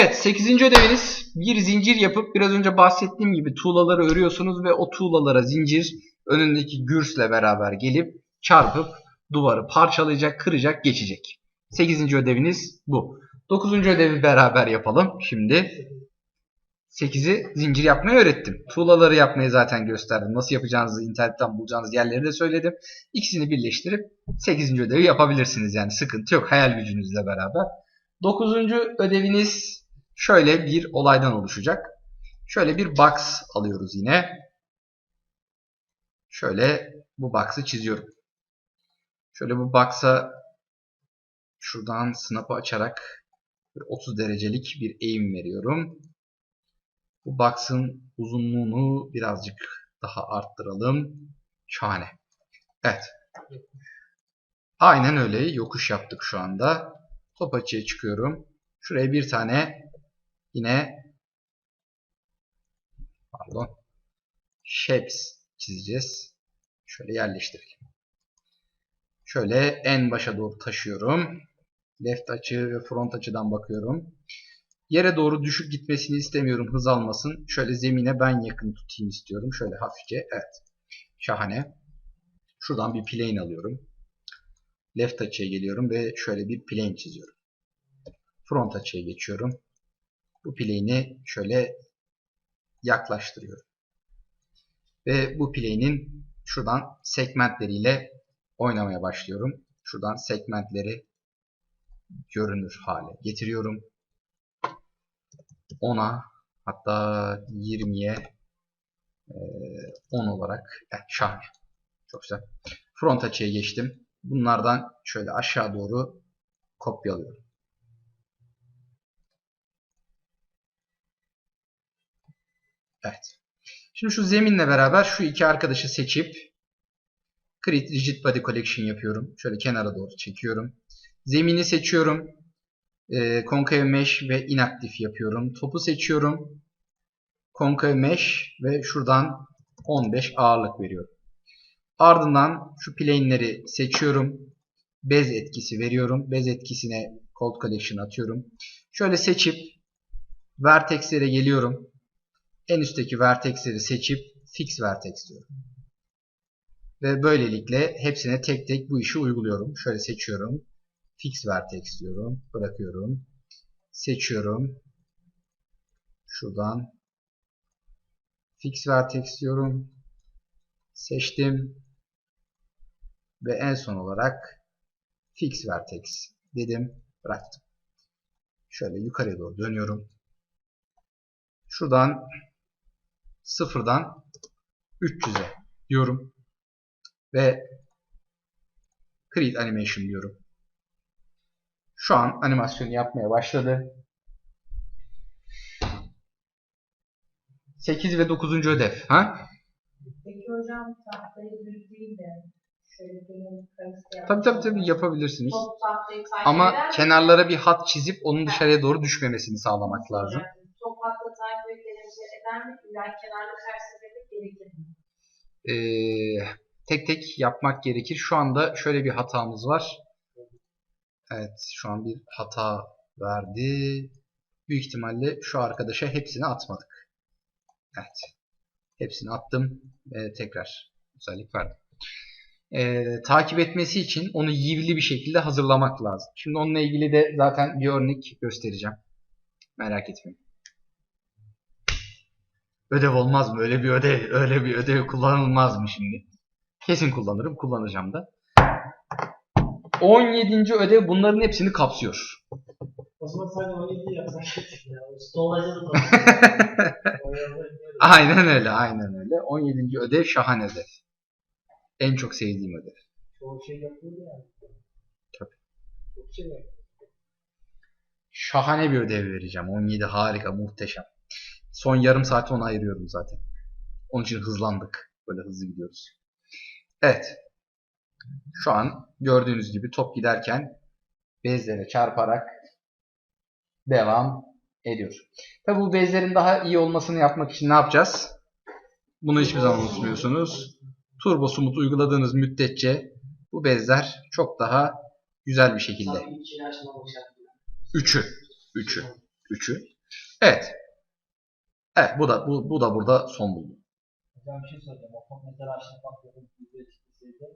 Evet 8. ödeviniz bir zincir yapıp biraz önce bahsettiğim gibi tuğlaları örüyorsunuz ve o tuğlalara zincir önündeki gürsle beraber gelip çarpıp duvarı parçalayacak, kıracak, geçecek. 8. ödeviniz bu. 9. ödevi beraber yapalım. Şimdi 8'i zincir yapmayı öğrettim. Tuğlaları yapmayı zaten gösterdim. Nasıl yapacağınızı internetten bulacağınız yerleri de söyledim. İkisini birleştirip 8. ödevi yapabilirsiniz. Yani sıkıntı yok hayal gücünüzle beraber. 9. ödeviniz şöyle bir olaydan oluşacak. Şöyle bir box alıyoruz yine. Şöyle bu box'ı çiziyorum. Şöyle bu box'a şuradan snap'ı açarak 30 derecelik bir eğim veriyorum. Bu box'ın uzunluğunu birazcık daha arttıralım. Şahane. Evet. Aynen öyle. Yokuş yaptık şu anda. Top açıya çıkıyorum. Şuraya bir tane yine pardon shapes çizeceğiz. Şöyle yerleştirelim. Şöyle en başa doğru taşıyorum. Left açı ve front açıdan bakıyorum. Yere doğru düşük gitmesini istemiyorum. Hız almasın. Şöyle zemine ben yakın tutayım istiyorum. Şöyle hafifçe. Evet. Şahane. Şuradan bir plane alıyorum. Left açıya geliyorum ve şöyle bir plane çiziyorum. Front açıya geçiyorum. Bu plane'i şöyle yaklaştırıyorum. Ve bu plane'in şuradan segmentleriyle oynamaya başlıyorum. Şuradan segmentleri görünür hale getiriyorum. 10'a hatta 20'ye 10 olarak evet, şahane. Çok güzel. Front açıya geçtim. Bunlardan şöyle aşağı doğru kopyalıyorum. Evet. Şimdi şu zeminle beraber şu iki arkadaşı seçip Create Rigid Body Collection yapıyorum. Şöyle kenara doğru çekiyorum. Zemini seçiyorum. E, Concave Mesh ve inaktif yapıyorum. Topu seçiyorum. Concave Mesh ve şuradan 15 ağırlık veriyorum. Ardından şu plane'leri seçiyorum. Bez etkisi veriyorum. Bez etkisine Cold Collection atıyorum. Şöyle seçip Vertex'lere geliyorum. En üstteki vertexleri seçip Fix Vertex diyorum. Ve böylelikle hepsine tek tek bu işi uyguluyorum. Şöyle seçiyorum. Fix Vertex diyorum. Bırakıyorum. Seçiyorum. Şuradan Fix Vertex diyorum. Seçtim. Ve en son olarak Fix Vertex dedim. Bıraktım. Şöyle yukarıya doğru dönüyorum. Şuradan sıfırdan 300'e diyorum. Ve Create Animation diyorum. Şu an animasyonu yapmaya başladı. 8 ve 9. ödev. Ha? Peki hocam tahtayı düz değil de Tabii tabii tabii yapabilirsiniz. Ama kenarlara bir hat çizip onun dışarıya doğru düşmemesini sağlamak lazım. Yani Top hatta takip mi? İlla kenarda ters tepelik gerekir mi? Ee, tek tek yapmak gerekir. Şu anda şöyle bir hatamız var. Evet şu an bir hata verdi. Büyük ihtimalle şu arkadaşa hepsini atmadık. Evet. Hepsini attım ve tekrar özellik verdim. Ee, takip etmesi için onu yivli bir şekilde hazırlamak lazım. Şimdi onunla ilgili de zaten bir örnek göstereceğim. Merak etmeyin. Ödev olmaz mı? Öyle bir ödev, öyle bir ödev kullanılmaz mı şimdi? Kesin kullanırım, kullanacağım da. 17. ödev bunların hepsini kapsıyor. O zaman sadece 17 yapsak ya. Stolajı da tanıştık. Aynen öyle, aynen öyle. 17. ödev şahane ödev. En çok sevdiğim ödev. Çoğu şey yapıldı yani. Tabii. Çok şey yapıldı. Şahane bir ödev vereceğim. 17 harika, muhteşem. Son yarım saati ona ayırıyorum zaten. Onun için hızlandık. Böyle hızlı gidiyoruz. Evet. Şu an gördüğünüz gibi top giderken bezlere çarparak devam ediyor. Tabi bu bezlerin daha iyi olmasını yapmak için ne yapacağız? Bunu hiçbir zaman unutmuyorsunuz. Turbo Smooth uyguladığınız müddetçe bu bezler çok daha güzel bir şekilde. Üçü. Üçü. 3'ü. Evet. Evet bu da bu, bu da burada son buldu. Hocam bir şey soracağım. O mesela yapıp yüzeye çıksaydı